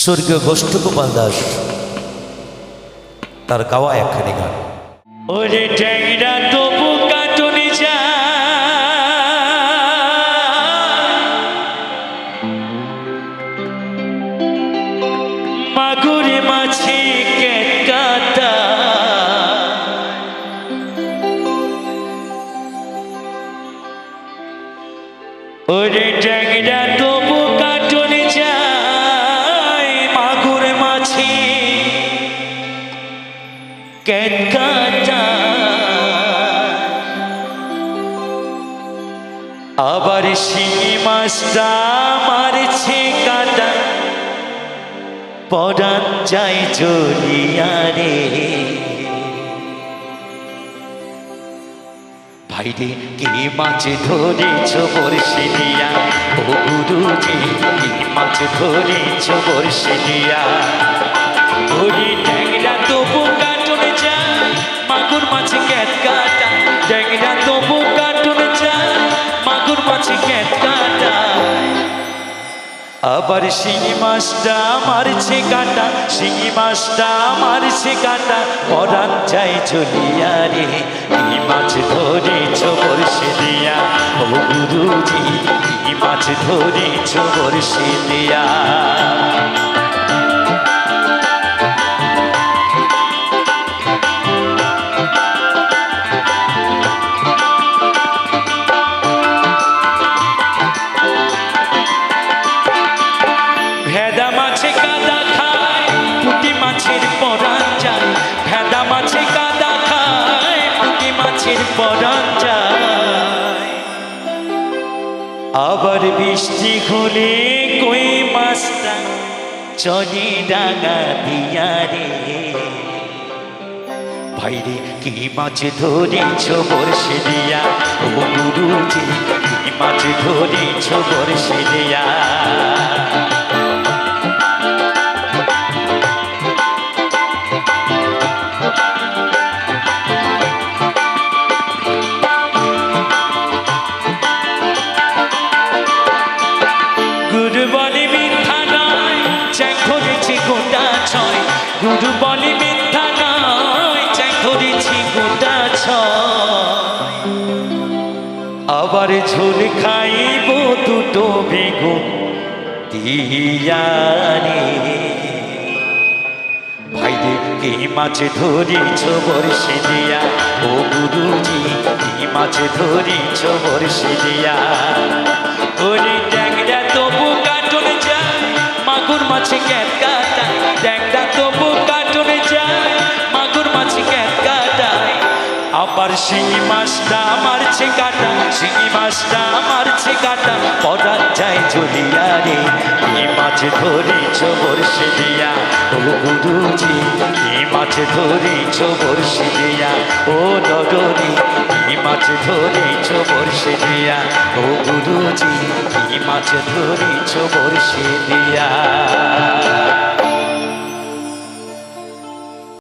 স্বর্গীয় গোষ্ঠ গোপাল দাস তার গাওয়া একখানি গান। ওরে ট্যাংরা আবার শিঙি মাছটা মারছে কাটা পরান যায় জলিয়া রে ভাইরে কি মাছ ধরেছ বর্ষে দিয়া ও গুরুজি কি মাছ ধরেছ বর্ষে দিয়া ওরে ট্যাংরা কাটুন যায় মাগুর মাছ ক্যাট কাটা ট্যাংরা তবু কাটুন যায় মাগুর মাছ ক্যাট কাটা। আবার শিঙি মাছটা মারছে কাটা, শিঙি মাছটা মারছে কাটা পরান যায় চলিয়া রে কি মাছ ধরেছ বর্ষে দিয়া ও গুরুজি কি মাছ ধরেছ বর্ষে দিয়া পুঁটি মাছের পরান যায় আবার বৃষ্টি হলে কই মাছটা চলে ডাঙা দিয়া রে। ভাইরে, কি মাছ ধরেছ বর্ষে দিয়া? ও গুরুজি কি মাছ ধরেছ বর্ষে দিয়া? গুরু বলে মিথ্যা নয় চ্যাং ধরেছি গোটা ছয়। আবার ঝোল খাইব দুটো বেগুন দিয়ারে ভাইরে কি মাছ ধরেছ বর্ষে দিয়া? ও গুরুজি, কি মাছ ধরেছ বর্ষে দিয়া? ওরে ট্যাংরা, তবু কাটুন যায়, মাগুর মাছে ক্যাট আবার শিঙি মাছটা, মারছে কাটা শিঙি মাছটা, মারছে কাটা। পড়া যায় জ্বলিয়া রে, কি মাছ ধরেছ বর্ষে দিয়া? ও গুরুজি, কি মাছ ধরেছ বর্ষে দিয়া? ও নগরী, কি মাছ ধরেছ বর্ষে দিয়া? ও গুরুজি, কি মাছ ধরেছ বর্ষে দিয়া?